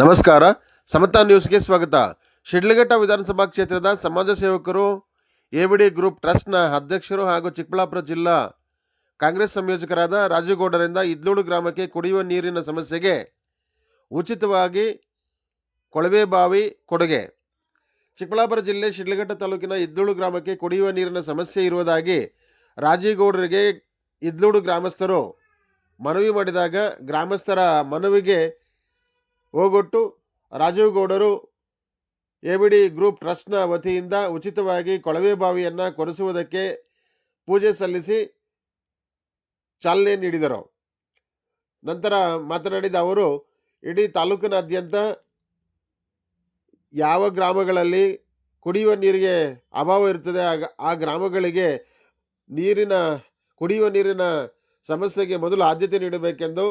ನಮಸ್ಕಾರ. ಸಮತಾ ನ್ಯೂಸ್ಗೆ ಸ್ವಾಗತ. ಶಿಡ್ಲಘಟ್ಟ ವಿಧಾನಸಭಾ ಕ್ಷೇತ್ರದ ಸಮಾಜ ಸೇವಕರು ಎಬಿಡಿ ಗ್ರೂಪ್ ಟ್ರಸ್ಟ್ನ ಅಧ್ಯಕ್ಷರು ಹಾಗೂ ಚಿಕ್ಕಬಳ್ಳಾಪುರ ಜಿಲ್ಲಾ ಕಾಂಗ್ರೆಸ್ ಸಂಯೋಜಕರಾದ ರಾಜೇಗೌಡರಿಂದ ಇದ್ಲೂಡು ಗ್ರಾಮಕ್ಕೆ ಕುಡಿಯುವ ನೀರಿನ ಸಮಸ್ಯೆಗೆ ಉಚಿತವಾಗಿ ಕೊಳವೆ ಬಾವಿ ಕೊಡುಗೆ. ಚಿಕ್ಕಬಳ್ಳಾಪುರ ಜಿಲ್ಲೆ ಶಿಡ್ಲಘಟ್ಟ ತಾಲೂಕಿನ ಇದ್ಲೂಡು ಗ್ರಾಮಕ್ಕೆ ಕುಡಿಯುವ ನೀರಿನ ಸಮಸ್ಯೆ ಇರುವುದಾಗಿ ರಾಜೇಗೌಡರಿಗೆ ಇದ್ಲೂಡು ಗ್ರಾಮಸ್ಥರು ಮನವಿ ಮಾಡಿದಾಗ ಗ್ರಾಮಸ್ಥರ ಮನವಿಗೆ ಹೋಗೊಟ್ಟು ರಾಜೀವ್ ಗೌಡರು ಡಿ ಗ್ರೂಪ್ ಟ್ರಸ್ಟ್ನ ವತಿಯಿಂದ ಉಚಿತವಾಗಿ ಕೊಳವೆ ಬಾವಿಯನ್ನು ಕೊರೆಸುವುದಕ್ಕೆ ಪೂಜೆ ಸಲ್ಲಿಸಿ ಚಾಲನೆ ನೀಡಿದರು. ನಂತರ ಮಾತನಾಡಿದ ಅವರು, ಇಡೀ ತಾಲೂಕಿನಾದ್ಯಂತ ಯಾವ ಗ್ರಾಮಗಳಲ್ಲಿ ಕುಡಿಯುವ ನೀರಿಗೆ ಅಭಾವ ಇರ್ತದೆ ಆಗ ಆ ಗ್ರಾಮಗಳಿಗೆ ನೀರಿನ, ಕುಡಿಯುವ ನೀರಿನ ಸಮಸ್ಯೆಗೆ ಮೊದಲು ಆದ್ಯತೆ ನೀಡಬೇಕೆಂದು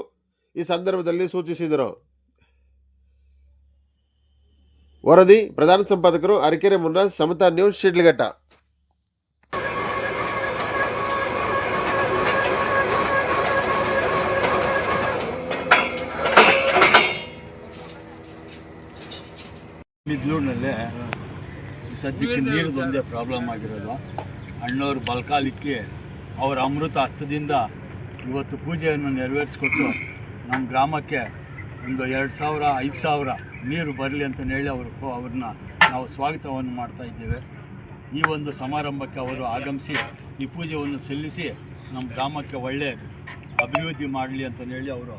ಈ ಸಂದರ್ಭದಲ್ಲಿ ಸೂಚಿಸಿದರು. ವರದಿ ಪ್ರಧಾನ ಸಂಪಾದಕರು ಅರಕೆರೆ ಮುನ್ರಾಜ್ ಸಮತಾ ನ್ಯೂಸ್ ಶಿಡ್ಲಘಟ್ಟ. ಮಿದ್ಲೂರಿನಲ್ಲೇ ಸದ್ಯಕ್ಕೆ ನೀರದೊಂದೇ ಒಂದೇ ಪ್ರಾಬ್ಲಮ್ ಆಗಿರೋದು. ಅಣ್ಣವ್ರ ಬಲ್ಕಾಲಿಕ್ಕೆ ಅವರ ಅಮೃತ ಹಸ್ತದಿಂದ ಇವತ್ತು ಪೂಜೆಯನ್ನು ನೆರವೇರಿಸ್ಕೊಟ್ಟು ನಮ್ಮ ಗ್ರಾಮಕ್ಕೆ ಒಂದು ಎರಡು ಸಾವಿರ ಐದು ಸಾವಿರ ನೀರು ಬರಲಿ ಅಂತ ಹೇಳಿ ಅವರು ಅವ್ರನ್ನ ನಾವು ಸ್ವಾಗತವನ್ನು ಮಾಡ್ತಾ ಇದ್ದೇವೆ ಈ ಒಂದು ಸಮಾರಂಭಕ್ಕೆ ಅವರು ಆಗಮಿಸಿ ಈ ಪೂಜೆಯನ್ನು ಸಲ್ಲಿಸಿ ನಮ್ಮ ಗ್ರಾಮಕ್ಕೆ ಒಳ್ಳೆಯ ಅಭಿವೃದ್ಧಿ ಮಾಡಲಿ ಅಂತ ಹೇಳಿ ಅವರು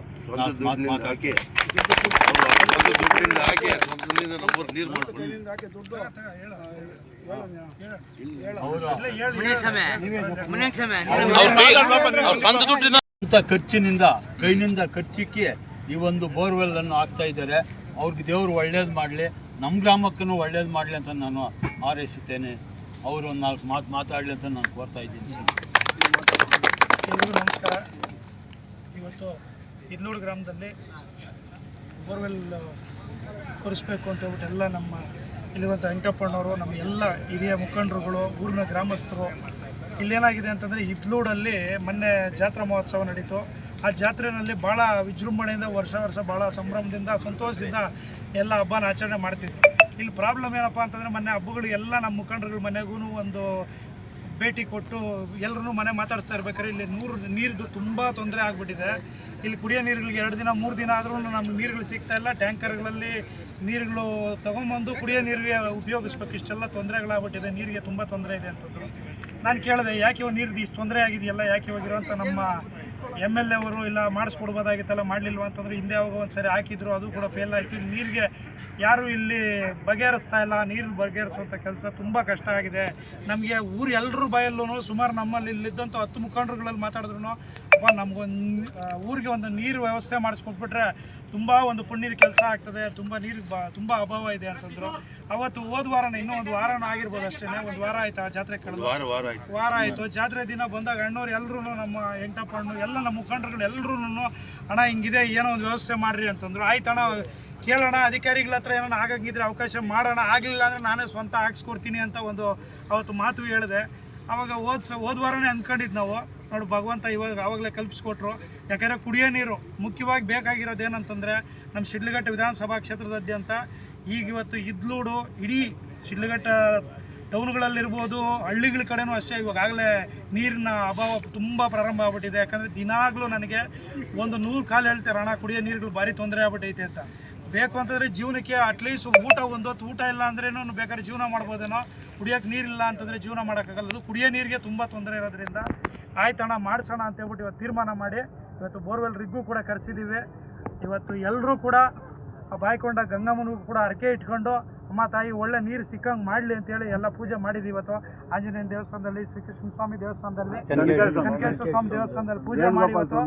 ಖರ್ಚಿನಿಂದ ಕೈನಿಂದ ಖರ್ಚಿಕ್ಕೆ ಈ ಒಂದು ಬೋರ್ವೆಲ್ ಅನ್ನು ಹಾಕ್ತಾ ಇದ್ದಾರೆ ಅವ್ರಿಗೆ ದೇವರು ಒಳ್ಳೇದು ಮಾಡಲಿ ನಮ್ಮ ಗ್ರಾಮಕ್ಕೂ ಒಳ್ಳೇದು ಮಾಡಲಿ ಅಂತ ನಾನು ಹಾರೈಸುತ್ತೇನೆ. ಅವರು ಒಂದು ನಾಲ್ಕು ಮಾತು ಮಾತಾಡಲಿ ಅಂತ ನಾನು ಕೋರ್ತಾ ಇದ್ದೀನಿ ನಮಸ್ಕಾರ. ಇವತ್ತು ಇರ್ನೂರು ಗ್ರಾಮದಲ್ಲಿ ಬೋರ್ವೆಲ್ ಕೊರಿಸ್ಬೇಕು ಅಂತ ಹೇಳ್ಬಿಟ್ಟು ಎಲ್ಲ ನಮ್ಮ ಇಲ್ಲಿರುವಂಥ ವೆಂಕಪ್ಪಣ್ಣವರು, ನಮ್ಮ ಎಲ್ಲ ಹಿರಿಯ ಮುಖಂಡರುಗಳು, ಊರಿನ ಗ್ರಾಮಸ್ಥರು, ಇಲ್ಲೇನಾಗಿದೆ ಅಂತಂದರೆ ಇದ್ಲೂಡಲ್ಲಿ ಮೊನ್ನೆ ಜಾತ್ರಾ ಮಹೋತ್ಸವ ನಡೀತು. ಆ ಜಾತ್ರೆಯಲ್ಲಿ ಭಾಳ ವಿಜೃಂಭಣೆಯಿಂದ ವರ್ಷ ವರ್ಷ ಭಾಳ ಸಂಭ್ರಮದಿಂದ, ಸಂತೋಷದಿಂದ ಎಲ್ಲ ಹಬ್ಬನ ಆಚರಣೆ ಮಾಡ್ತಿದ್ವಿ ಇಲ್ಲಿ ಪ್ರಾಬ್ಲಮ್ ಏನಪ್ಪ ಅಂತಂದರೆ ಮೊನ್ನೆ ಹಬ್ಬಗಳಿಗೆಲ್ಲ ನಮ್ಮ ಮುಖಂಡರುಗಳ ಮನೆಗೂ ಒಂದು ಭೇಟಿ ಕೊಟ್ಟು ಎಲ್ಲರೂ ಮನೆ ಮಾತಾಡಿಸ್ತಾ ಇರ್ಬೇಕಾದ್ರೆ ಇಲ್ಲಿ ನೂರು ನೀರಿದ್ದು ತುಂಬ ತೊಂದರೆ ಆಗಿಬಿಟ್ಟಿದೆ. ಇಲ್ಲಿ ಕುಡಿಯೋ ನೀರುಗಳಿಗೆ ಎರಡು ದಿನ, ಮೂರು ದಿನ ಆದರೂ ನಮ್ಗೆ ನೀರುಗಳು ಸಿಗ್ತಾ ಇಲ್ಲ. ಟ್ಯಾಂಕರ್ಗಳಲ್ಲಿ ನೀರುಗಳು ತೊಗೊಂಬಂದು ಕುಡಿಯೋ ನೀರಿಗೆ ಉಪಯೋಗಿಸ್ಬೇಕು, ಇಷ್ಟೆಲ್ಲ ತೊಂದರೆಗಳಾಗ್ಬಿಟ್ಟಿದೆ. ನೀರಿಗೆ ತುಂಬ ತೊಂದರೆ ಇದೆ ಅಂತಂದರು. ನಾನು ಕೇಳಿದೆ, ಯಾಕೆ ನೀರ್ದು ಇಷ್ಟು ತೊಂದರೆ ಆಗಿದೆಯಲ್ಲ, ಯಾಕೆ ಹೋಗಿರೋ ನಮ್ಮ ಎಂ ಎಲ್ ಎ ಅವರು ಇಲ್ಲ ಮಾಡಿಸ್ಕೊಡ್ಬೋದಾಗಿತ್ತಲ್ಲ, ಮಾಡಲಿಲ್ವ ಅಂತಂದ್ರೆ ಹಿಂದೆ ಯಾವಾಗ ಒಂದು ಸರಿ ಹಾಕಿದ್ರು, ಅದು ಕೂಡ ಫೇಲ್ ಆಯಿತು. ನೀರಿಗೆ ಯಾರು ಇಲ್ಲಿ ಬಗೆಹರಿಸ್ತಾ ಇಲ್ಲ, ನೀರು ಬಗೆಹರಿಸುವಂಥ ಕೆಲಸ ತುಂಬ ಕಷ್ಟ ಆಗಿದೆ. ನಮಗೆ ಊರು ಎಲ್ಲರ ಬಾಯಲ್ಲೂ ಸುಮಾರು ನಮ್ಮಲ್ಲಿ ಇಲ್ಲಿದ್ದಂಥ ಹತ್ತು ಮುಖಂಡರುಗಳಲ್ಲಿ ಮಾತಾಡಿದ್ರು ಅಪ್ಪ, ನಮಗೊಂದು ಊರಿಗೆ ಒಂದು ನೀರು ವ್ಯವಸ್ಥೆ ಮಾಡಿಸ್ಕೊಟ್ಬಿಟ್ರೆ ತುಂಬ ಒಂದು ಪುಣ್ಯದ ಕೆಲಸ ಆಗ್ತದೆ ತುಂಬ ನೀರು ತುಂಬಾ ತುಂಬ ಅಭಾವ ಇದೆ ಅಂತಂದ್ರು. ಅವತ್ತು ಹೋದ ವಾರ ಇನ್ನೂ ಒಂದು ವಾರನ ಆಗಿರ್ಬೋದು ಅಷ್ಟೇ ಒಂದು ವಾರ ಆಯ್ತು ಆ ಜಾತ್ರೆ ಕಳೆದು? ವಾರ ಆಯಿತು. ಜಾತ್ರೆ ದಿನ ಬಂದಾಗ ಅಣ್ಣವ್ರು ಎಲ್ಲರೂ ನಮ್ಮ ಎಂಟಪ್ಪ ಅಣ್ಣ ಎಲ್ಲ ನಮ್ಮ ಮುಖಂಡರುಗಳು ಎಲ್ಲರೂ ಅಣ್ಣ ಹಿಂಗಿದೆ ಏನೋ ಒಂದು ವ್ಯವಸ್ಥೆ ಮಾಡ್ರಿ ಅಂತಂದ್ರು. ಆಯ್ತು ಅಣ್ಣ ಕೇಳೋಣ ಅಧಿಕಾರಿಗಳ ಹತ್ರ ಏನೋ ಆಗಂಗಿದ್ರೆ ಅವಕಾಶ ಮಾಡೋಣ ಆಗಲಿಲ್ಲ ಅಂದರೆ ನಾನೇ ಸ್ವಂತ ಹಾಕ್ಸ್ಕೊಡ್ತೀನಿ ಅಂತ ಒಂದು ಅವತ್ತು ಮಾತು ಹೇಳಿದೆ. ಅವಾಗ ಹೋದ ಹೋದ ವಾರನೇ ಅಂದ್ಕೊಂಡಿದ್ದು ನಾವು. ನೋಡು ಭಗವಂತ ಇವಾಗ ಆವಾಗಲೇ ಕಲ್ಪಿಸ್ಕೊಟ್ರು. ಯಾಕಂದರೆ ಕುಡಿಯೋ ನೀರು ಮುಖ್ಯವಾಗಿ ಬೇಕಾಗಿರೋದು ಏನಂತಂದರೆ ನಮ್ಮ ಶಿಡ್ಲಘಟ್ಟ ವಿಧಾನಸಭಾ ಕ್ಷೇತ್ರದಾದ್ಯಂತ ಈಗ ಇವತ್ತು ಇದ್ಲೂಡು ಇಡೀ ಶಿಡ್ಲಘಟ್ಟ ಟೌನ್ಗಳಲ್ಲಿರ್ಬೋದು, ಹಳ್ಳಿಗಳ ಕಡೆನೂ ಅಷ್ಟೇ ಇವಾಗಾಗಲೇ ನೀರಿನ ಅಭಾವ ತುಂಬ ಪ್ರಾರಂಭ ಆಗ್ಬಿಟ್ಟಿದೆ. ಯಾಕಂದರೆ ದಿನಾಗಲೂ ನನಗೆ ಒಂದು ನೂರು ಕಾಲು ಹೇಳ್ತಾರೆ ಹಣ ಕುಡಿಯೋ ನೀರುಗಳು ಭಾರಿ ತೊಂದರೆ ಆಗ್ಬಿಟ್ಟೈತೆ ಅಂತ. ಬೇಕು ಅಂತಂದರೆ ಜೀವನಕ್ಕೆ ಅಟ್ಲೀಸ್ಟ್ ಊಟ ಒಂದು ಊಟ ಇಲ್ಲ ಅಂದ್ರೇನು ಬೇಕಾದ್ರೆ ಜೀವನ ಮಾಡ್ಬೋದೇನೋ. ಕುಡಿಯೋಕೆ ನೀರಿಲ್ಲ ಅಂತಂದರೆ ಜೀವನ ಮಾಡೋಕ್ಕಾಗಲ್ಲ. ಅದು ಕುಡಿಯೋ ನೀರಿಗೆ ತುಂಬ ತೊಂದರೆ ಇರೋದ್ರಿಂದ ಆಯ್ತಣ್ಣ ಮಾಡಿಸೋಣ ಅಂತ ಹೇಳ್ಬಿಟ್ಟು ಇವತ್ತು ತೀರ್ಮಾನ ಮಾಡಿ ಇವತ್ತು ಬೋರ್ವೆಲ್ ರಿಗ್ಗೂ ಕೂಡ ಕರೆಸಿದ್ದೀವಿ ಇವತ್ತು ಎಲ್ಲರೂ ಕೂಡ ಬಾಯ್ಕೊಂಡ ಗಂಗಮ್ಮನಿಗೂ ಕೂಡ ಹರಕೆ ಇಟ್ಕೊಂಡು ಅಮ್ಮ ತಾಯಿ ಒಳ್ಳೆ ನೀರು ಸಿಕ್ಕಂಗೆ ಮಾಡಲಿ ಅಂತೇಳಿ ಎಲ್ಲ ಪೂಜೆ ಮಾಡಿದ್ವಿ ಇವತ್ತು. ಆಂಜನೇಯನ ದೇವಸ್ಥಾನದಲ್ಲಿ ಶ್ರೀಕೃಷ್ಣ ಸ್ವಾಮಿ ದೇವಸ್ಥಾನದಲ್ಲಿ ಕನಕೇಶ್ವರ ಸ್ವಾಮಿ. ದೇವಸ್ಥಾನದಲ್ಲಿ ಪೂಜೆ ಮಾಡಿ ಇವತ್ತು.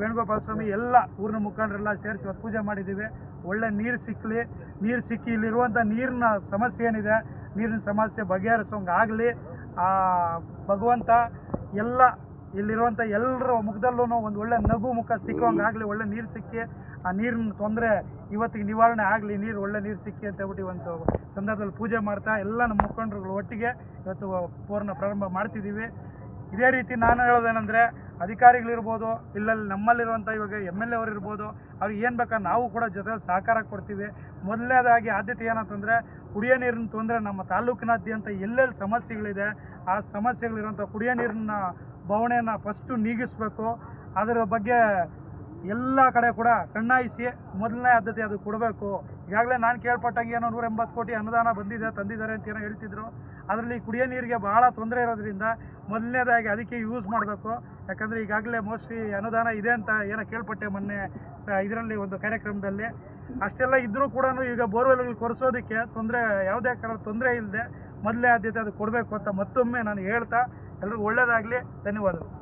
ವೇಣುಗೋಪಾಲ ಸ್ವಾಮಿ ಎಲ್ಲ ಊರಿನ ಮುಖಂಡರೆಲ್ಲ ಸೇರಿಸಿ ಇವತ್ತು ಪೂಜೆ ಮಾಡಿದ್ದೀವಿ ಒಳ್ಳೆ ನೀರು ಸಿಕ್ಕಲಿ ನೀರು ಸಿಕ್ಕಿ ಇಲ್ಲಿರುವಂಥ ನೀರಿನ ಸಮಸ್ಯೆ ಏನಿದೆ ನೀರಿನ ಸಮಸ್ಯೆ ಬಗೆಹರಿಸೋಂಗಾಗಲಿ ಆ ಭಗವಂತ ಎಲ್ಲ ಇಲ್ಲಿರುವಂಥ ಎಲ್ಲರ ಮುಖದಲ್ಲೂ ಒಂದು ಒಳ್ಳೆ ನಗು ಮುಖ ಸಿಕ್ಕೋಂಗಾಗಲಿ ಒಳ್ಳೆ ನೀರು ಸಿಕ್ಕಿ, ಆ ನೀರಿನ ತೊಂದರೆ ಇವತ್ತಿಗೆ ನಿವಾರಣೆ ಆಗಲಿ, ನೀರು ಒಳ್ಳೆ ನೀರು ಸಿಕ್ಕಿ ಅಂತ ಹೇಳ್ಬಿಟ್ಟು ಒಂದು ಸಂದರ್ಭದಲ್ಲಿ ಪೂಜೆ ಮಾಡ್ತಾ ಎಲ್ಲ ನಮ್ಮ ಮುಖಂಡರುಗಳು ಒಟ್ಟಿಗೆ ಇವತ್ತು ಪೂರ್ಣ ಪ್ರಾರಂಭ ಮಾಡ್ತಿದ್ದೀವಿ ಇದೇ ರೀತಿ ನಾನು ಹೇಳೋದೇನೆಂದರೆ, ಅಧಿಕಾರಿಗಳಿರ್ಬೋದು, ಇಲ್ಲಲ್ಲಿ ನಮ್ಮಲ್ಲಿರುವಂಥ ಇವಾಗ ಎಂ ಎಲ್ ಎ ಅವರು ಇರ್ಬೋದು, ಅವ್ರಿಗೆ ಏನು ಬೇಕಾದ್ರೆ ನಾವು ಕೂಡ ಜೊತೆ ಸಹಕಾರ ಕೊಡ್ತೀವಿ. ಮೊದಲನೇದಾಗಿ ಆದ್ಯತೆ ಏನಂತಂದರೆ, ಕುಡಿಯೋ ನೀರಿನ ತೊಂದರೆ ನಮ್ಮ ತಾಲೂಕಿನಾದ್ಯಂತ ಎಲ್ಲೆಲ್ಲಿ ಸಮಸ್ಯೆಗಳಿದೆ, ಆ ಸಮಸ್ಯೆಗಳಿರುವಂಥ ಕುಡಿಯೋ ನೀರಿನ ಬವಣೆಯನ್ನು ಫಸ್ಟು ನೀಗಿಸಬೇಕು. ಅದರ ಬಗ್ಗೆ ಎಲ್ಲ ಕಡೆ ಕೂಡ ಕಣ್ಣಾಯಿಸಿ ಮೊದಲನೇ ಆದ್ಯತೆ ಅದು ಕೊಡಬೇಕು. ಈಗಾಗಲೇ ನಾನು ಕೇಳ್ಪಟ್ಟಂಗೆ ಏನೋ ನೂರ ಎಂಬತ್ತು ಕೋಟಿ ಅನುದಾನ ಬಂದಿದೆ, ತಂದಿದ್ದಾರೆ ಅಂತ ಏನೋ ಹೇಳ್ತಿದ್ರು. ಅದರಲ್ಲಿ ಕುಡಿಯೋ ನೀರಿಗೆ ಭಾಳ ತೊಂದರೆ ಇರೋದ್ರಿಂದ ಮೊದಲನೇದಾಗಿ ಅದಕ್ಕೆ ಯೂಸ್ ಮಾಡಬೇಕು. ಯಾಕಂದರೆ ಈಗಾಗಲೇ ಮೋಸ್ಟ್ಲಿ ಅನುದಾನ ಇದೆ ಅಂತ ಏನೋ ಕೇಳ್ಪಟ್ಟೆ ಮೊನ್ನೆ ಸ ಇದರಲ್ಲಿ ಒಂದು ಕಾರ್ಯಕ್ರಮದಲ್ಲಿ. ಅಷ್ಟೆಲ್ಲ ಇದ್ದರೂ ಕೂಡ ಈಗ ಬೋರ್ವೆಲ್ಗಳು ಕೊರೆಸೋದಕ್ಕೆ ತೊಂದರೆ, ಯಾವುದೇ ಕಾರಣ ತೊಂದರೆ ಇಲ್ಲದೆ ಮೊದಲೇ ಆದ್ಯತೆ ಅದು ಕೊಡಬೇಕು ಅಂತ ಮತ್ತೊಮ್ಮೆ ನಾನು ಹೇಳ್ತಾ ಎಲ್ರಿಗೂ ಒಳ್ಳೆಯದಾಗಲಿ ಧನ್ಯವಾದಗಳು.